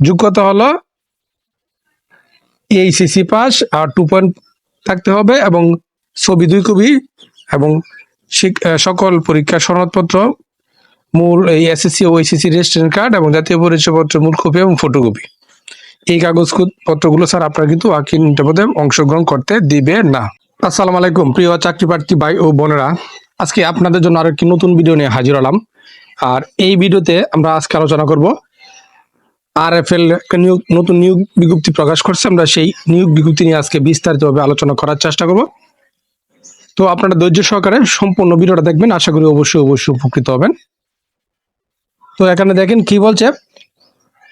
যোগ্যতা হলো HSC pass আর টু পয়েন্ট থাকতে হবে এবং ছবি, দুই কপি এবং সকল পরীক্ষার সনদপত্র, মূল এই এসএসসি ও এইচএসসি রেজিস্ট্রেশন কার্ড এবং জাতীয় পরিচয়পত্রের মূল কপি এবং ফটোকপি এই কাগজ পত্রগুলো স্যার আপনারা কিন্তু ওয়াকিং ইন্টারভিউতে অংশগ্রহণ করতে দিবে না। আসসালামু আলাইকুম, প্রিয় চাকরি প্রার্থী ভাই ও বোনেরা। আজকে আপনাদের জন্য আরও একটি নতুন ভিডিও নিয়ে হাজির হলাম। আর এই ভিডিওতে আমরা আজকে আলোচনা করব আর এফ এল নিয়োগ, নতুন নিয়োগ বিজ্ঞপ্তি প্রকাশ করছে। আমরা সেই নিয়োগ বিজ্ঞপ্তি নিয়ে আজকে বিস্তারিতভাবে আলোচনা করার চেষ্টা করব। তো আপনারা ধৈর্য সহকারে সম্পূর্ণ ভিডিওটা দেখবেন। আশা করি অবশ্যই অবশ্যই উপকৃত হবেন। তো এখানে দেখেন কি বলছে?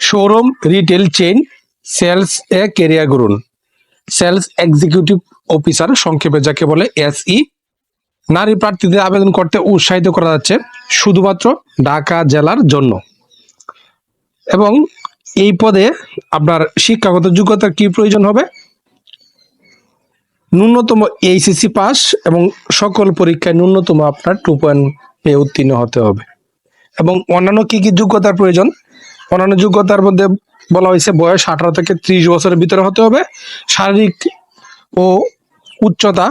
শোরুম, রিটেল চেইন, সেলস এ কেরিয়ার করুন সেলস এক্সিকিউটিভ অফিসার, সংক্ষেপে যাকে বলে এসই নারী প্রার্থীদের আবেদন করতে উৎসাহিত করা যাচ্ছে শুধুমাত্র ঢাকা জেলার জন্য। এবং এই পদে আপনার শিক্ষাগত যোগ্যতা কি প্রয়োজন হবে? ন্যূনতম এইচএসসি পাস এবং সকল পরীক্ষায় ন্যূনতম আপনার টু পয়েন্ট পেয়ে উত্তীর্ণ হতে হবে। এবং অন্যান্য কি কি যোগ্যতার প্রয়োজন? অন্যান্য যোগ্যতার মধ্যে বলা হয়েছে বয়স আঠারো থেকে ত্রিশ বছরের ভিতরে হতে হবে। শারীরিক ও উচ্চতা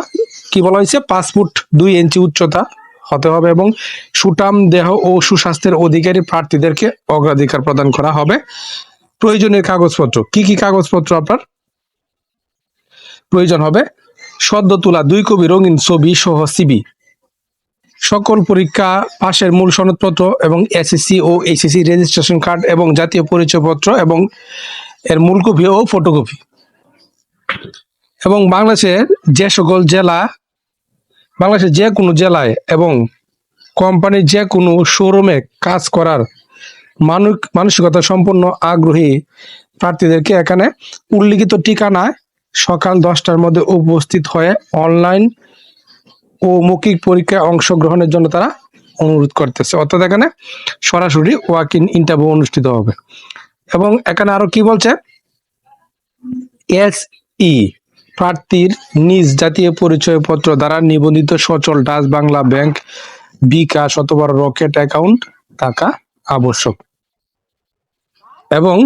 কি বলা হয়েছে? পাঁচ ফুট দুই ইঞ্চি উচ্চতা হতে হবে এবং সুটাম দেহ ও সুস্বাস্থ্যের অধিকারী প্রার্থীদেরকে অগ্রাধিকার প্রদান করা হবে। প্রয়োজনীয় কাগজপত্র। কি কি কাগজপত্র আপনার? প্রয়োজন হবে সদ্য তোলা দুই কপি রঙিন ছবি সহ সিবি সকল পরীক্ষা পাশের মূল সনদপত্র এবং এসএসসি ও এইচএসসি রেজিস্ট্রেশন কার্ড এবং জাতীয় পরিচয়পত্র এবং এর মূল কপি ও ফটোকপি এবং বাংলাদেশের যে সকল জেলা, বাংলাদেশের যে কোনো জেলায় এবং কোম্পানির যে কোনো শোরুমে কাজ করার মানসিকতা সম্পন্ন, আগ্রহী প্রার্থীদেরকে এখানে উল্লিখিত ঠিকানায় সকাল দশটার মধ্যে উপস্থিত হয়ে অনলাইন ও মৌখিক পরীক্ষায় অংশগ্রহণের জন্য তারা অনুরোধ করতেছে। অর্থাৎ এখানে সরাসরি ওয়াক ইন ইন্টারভিউ অনুষ্ঠিত হবে। এবং এখানে আরও কি বলছে? এস ই প্রার্থীর নিজ জাতীয় পরিচয়পত্র দ্বারা নিবন্ধিত সচল ডাচ বাংলা ব্যাংক বিকাশ অথবা রকেট অ্যাকাউন্ট থাকা আবশ্যক। এবং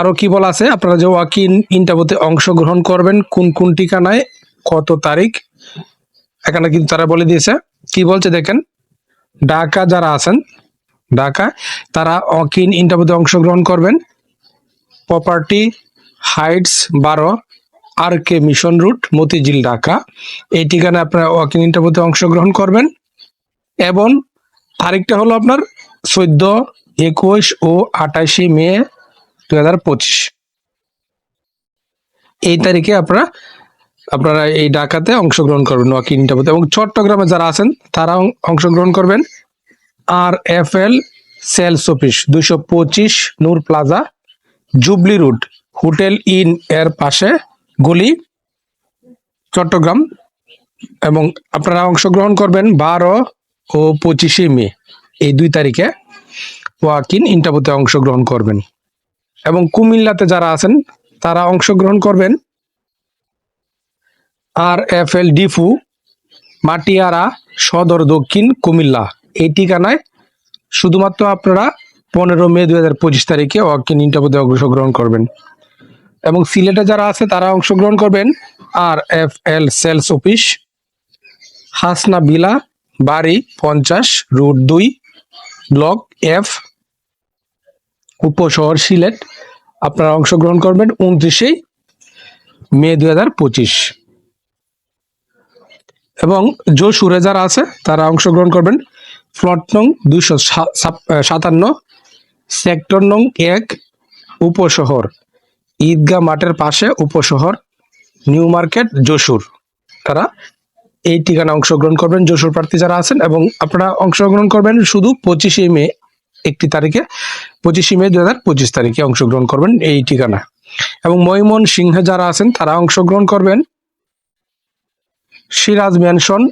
আরও কি বলা আছে? আপনারা যে ওয়াক ইন ইন্টারভিউতে অংশগ্রহণ করবেন, কোন কোন ঠিকানায়, কত তারিখ, এখানে কিন্তু তারা বলে দিয়েছে। কি বলছে দেখেন? ঢাকা যারা আছেন, ঢাকা, তারা অকিন ইন্টারভিউতে অংশগ্রহণ করবেন। প্রপার্টি হাইটস বারো R K mission road, Motijheel, Dhaka. এই ঠিকানায় আপনারা ওয়াকিং ইন্টারভিউতে অংশগ্রহণ করবেন। এবং তারিখটা হলো আপনার চোদ্দ, একুশ ও আঠাশে মে দু হাজার পঁচিশ। এই তারিখে আপনারা আপনারা এই ডাকাতে অংশগ্রহণ করবেন ওয়াকিং ইন্টারভিউতে এবং চট্টগ্রামে যারা আছেন, তারা অংশগ্রহণ করবেন R F L sales office দুশো পঁচিশ Noor plaza, jubilee road, hotel inn এর পাশে গলি, চট্টগ্রাম। এবং আপনারা অংশগ্রহণ করবেন বারো ও পঁচিশে মে। এই দুই তারিখে ওয়াকিন ইন্টারভিউতে অংশগ্রহণ করবেন। এবং কুমিল্লাতে যারা আছেন, তারা অংশগ্রহণ করবেন। আর এফ এল ডিফু, মাটিয়ারা, সদর দক্ষিণ কুমিল্লা। এই ঠিকানায় শুধুমাত্র আপনারা পনেরো মে দুই হাজার পঁচিশ তারিখে ওয়াকিন ইন্টারভিউতে অংশগ্রহণ করবেন। এবং সিলেটে যারা আছে, তারা অংশগ্রহণ করবেন। R F L sales office Hasna villa বাড়ি পঞ্চাশ, রুট দুই ব্লক এফ উপশহর সিলেট, আপনারা অংশগ্রহণ করবেন উনত্রিশে মে দুই হাজার পঁচিশ। এবং যশোরে যারা আছে, তারা অংশগ্রহণ করবেন ফ্লট নং দুইশো সাতান্ন সেক্টর নং এক উপশহর ঈদগাহ মাঠের পাশে উপশহর নিউ মার্কেট, যশোর। তারা এই ঠিকানা অংশগ্রহণ করবেন, যশোর প্রার্থী যারা আছেন এবং আপনারা অংশগ্রহণ করবেন শুধু পঁচিশে মে একটি তারিখে, পঁচিশে মে দু হাজার পঁচিশ তারিখে অংশগ্রহণ করবেন এই ঠিকানা এবং ময়মন সিংহে যারা আছেন, তারা অংশগ্রহণ করবেন সিরাজ ম্যানশন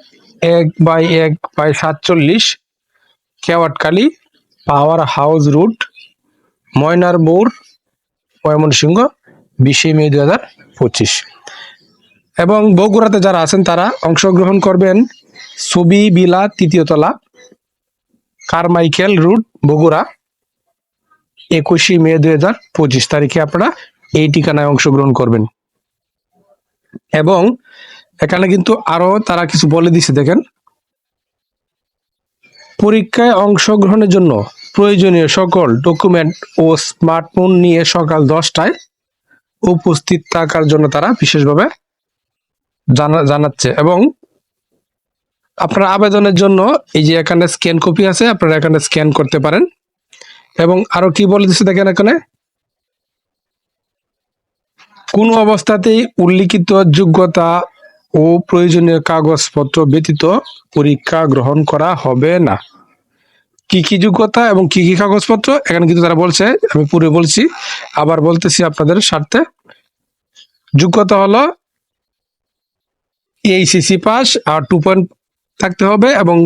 এক বাই এক বাই সাতচল্লিশ, কেওয়াটকালি, পাওয়ার হাউস রুট, ময়নার ময়নারবৌর ময়মনসিংহ, বিশে মে দু হাজার পঁচিশ। এবং বগুড়াতে যারা আছেন তারা অংশগ্রহণ করবেন ছবি, বিলা, তৃতীয় তলা, কারমাইকেল রুট, বগুড়া, একুশে মে দুই হাজার পঁচিশ তারিখে আপনারা এই ঠিকানায় অংশগ্রহণ করবেন। এবং এখানে কিন্তু আরও তারা কিছু বলে দিছে, দেখেন। পরীক্ষায় অংশগ্রহণের জন্য প্রয়োজনীয় সকল ডকুমেন্ট ও স্মার্টফোন নিয়ে সকাল দশটায় উপস্থিত থাকার জন্য তারা বিশেষভাবে জানাচ্ছে। এবং আপনার আবেদনের জন্য এই যে এখানে স্ক্যান কপি আছে, আপনারা এখানে স্ক্যান করতে পারেন। এবং আরও কি বলে দিচ্ছে দেখেন এখানে? কোনো অবস্থাতেই উল্লিখিত যোগ্যতা ও প্রয়োজনীয় কাগজপত্র ব্যতীত পরীক্ষা গ্রহণ করা হবে না। কি কি যোগ্যতা এবং কি কি কাগজপত্র? এখানে কিন্তু তারা বলছে, আমি পুরো বলছি, আবার বলতেছি আপনাদের স্বার্থে। যোগ্যতা হলো এইচএসসি পাস আর টু পয়েন্ট থাকতে হবে এবং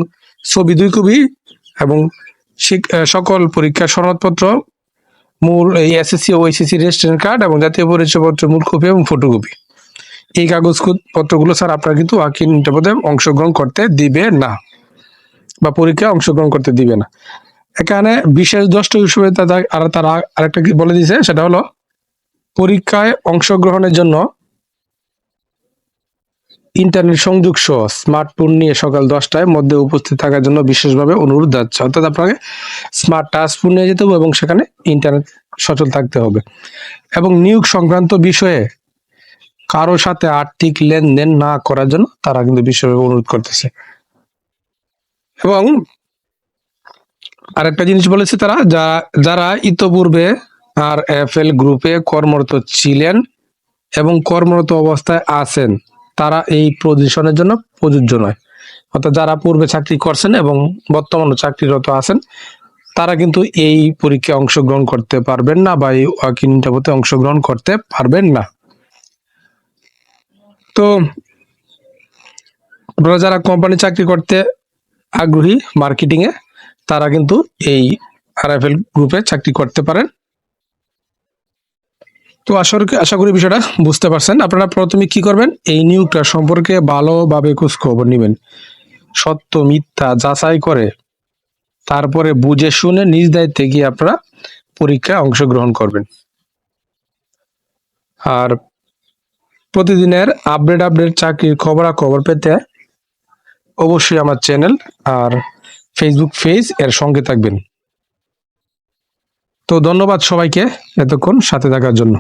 ছবি দুই কপি এবং সকল পরীক্ষার সনদপত্র, মূল এই এসএসসি ও এইচএসসি রেজিস্ট্রেশন কার্ড এবং জাতীয় পরিচয়পত্র, মূল কপি এবং ফটোকপি এই কাগজ পত্রগুলো স্যার আপনারা কিন্তু ওয়াকিং ইন্টারভিউতে অংশগ্রহণ করতে দিবে না বা পরীক্ষায় অংশগ্রহণ করতে দিবে না। এখানে বিশেষ দষ্ট হিসেবে তারা আর তারা আরেকটা বলে দিয়েছে? সেটা হলো পরীক্ষায় অংশগ্রহণের জন্য ইন্টারনেট সংযোগ সহ স্মার্টফোন নিয়ে সকাল দশটায় মধ্যে উপস্থিত থাকার জন্য বিশেষভাবে অনুরোধ যাচ্ছে অর্থাৎ আপনাকে স্মার্ট টাচ ফোন নিয়ে যেতে হবে এবং সেখানে ইন্টারনেট সচল থাকতে হবে। এবং নিয়োগ সংক্রান্ত বিষয়ে কারও সাথে আর্থিক লেনদেন না করার জন্য তারা কিন্তু বিশেষভাবে অনুরোধ করতেছে। এবং আরেকটা জিনিস বলেছে তারা, যা, যারা ইতপূর্বে আর এফ এল গ্রুপে কর্মরত ছিলেন এবং কর্মরত অবস্থায় আছেন তারা এই পজিশনের জন্য প্রযোজ্য নয়। অর্থাৎ যারা পূর্বে চাকরি করছেন এবং বর্তমানে চাকরিরত আছেন, তারা কিন্তু এই পরীক্ষায় অংশগ্রহণ করতে পারবেন না বা এই ওয়াকিং ইন্টারভিউতে অংশগ্রহণ করতে পারবেন না। তো আপনারা যারা কোম্পানি চাকরি করতে আগ্রহী মার্কেটিংয়ে তারা কিন্তু এই আরএফএল গ্রুপে চাকরি করতে পারেন। তো আশা আশা করি বিষয়টা বুঝতে পারছেন। আপনারা প্রথমে কি করবেন? এই নিয়োগটা সম্পর্কে ভালোভাবে খোঁজ খবর নেবেন। সত্য, মিথ্যা যাচাই করে তারপরে বুঝে শুনে নিজ দায়িত্বে গিয়ে আপনারা পরীক্ষায় অংশগ্রহণ করবেন। আর প্রতিদিনের আপডেট আপডেট চাকরির খবরাখবর পেতে অবশ্যই আমার চ্যানেল আর ফেসবুক পেজ এর সঙ্গে থাকবেন। তো ধন্যবাদ সবাইকে এতক্ষণ সাথে থাকার জন্য।